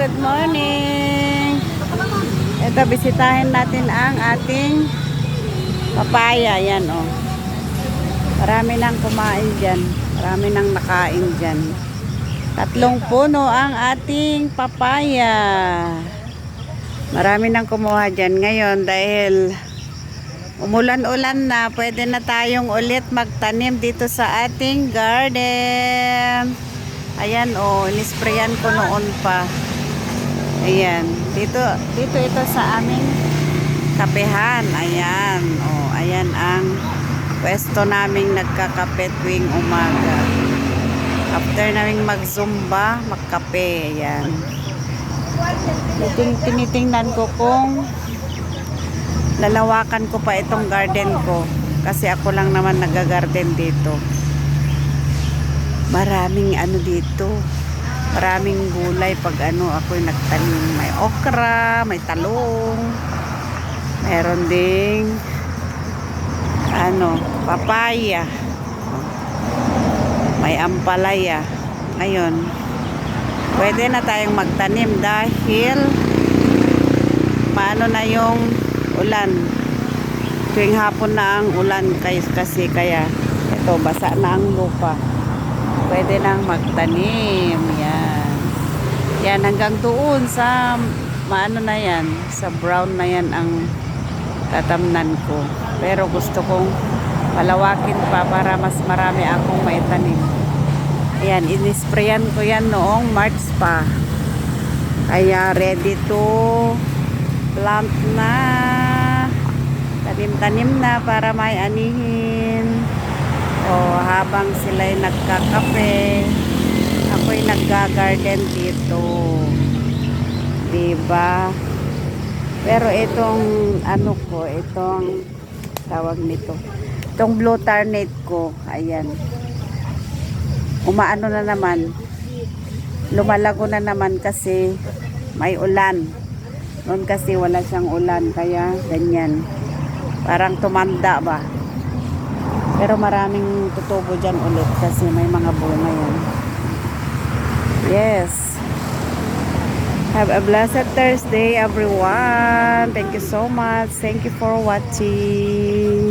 good morning. Ito, bisitahin natin ang ating papaya. Yan, oh. Marami nang kumain dyan. Marami nang nakain dyan. Tatlong puno ang ating papaya. Marami nang kumuha dyan ngayon dahil umulan-ulan na. Pwede na tayong ulit magtanim dito sa ating garden. Ayan oh, inisprayan ko noon pa. Ayan, dito dito ito sa aming kapehan. Ayan, oh, ayan ang pwesto naming nagkakape tuwing umaga. After naming magzumba, magkape. Ayan. Titing, tinitingnan ko kung lalawakan ko pa itong garden ko. Kasi ako lang naman nagagarden dito. Maraming ano dito. Maraming gulay pag ano ako'y nagtanim. May okra, may talong. Meron ding ano, papaya. May ampalaya. Ngayon, pwede na tayong magtanim dahil paano na yung ulan. Tuwing hapon na ang ulan kasi kaya ito basa na ang lupa. Pwede nang magtanim. Yan. Hanggang doon sa maano na yan, sa brown na yan ang tatamnan ko. Pero gusto kong palawakin pa para mas marami akong maitanim. Ayan, inisprayan ko yan noong March pa. Kaya ready to plant na. Tanim-tanim na para may anihin. O habang sila'y nagkakape, ako'y nagga-garden dito. Diba? Pero itong ano ko, itong tawag nito. Itong blue tarnet ko, ayan. Umaano na naman. Lumalago na naman kasi may ulan. Noon kasi wala siyang ulan, kaya ganyan. Parang tumanda ba? Pero maraming tutubo dyan ulit kasi may mga bunga yan. Yes. Have a blessed Thursday, everyone. Thank you so much. Thank you for watching.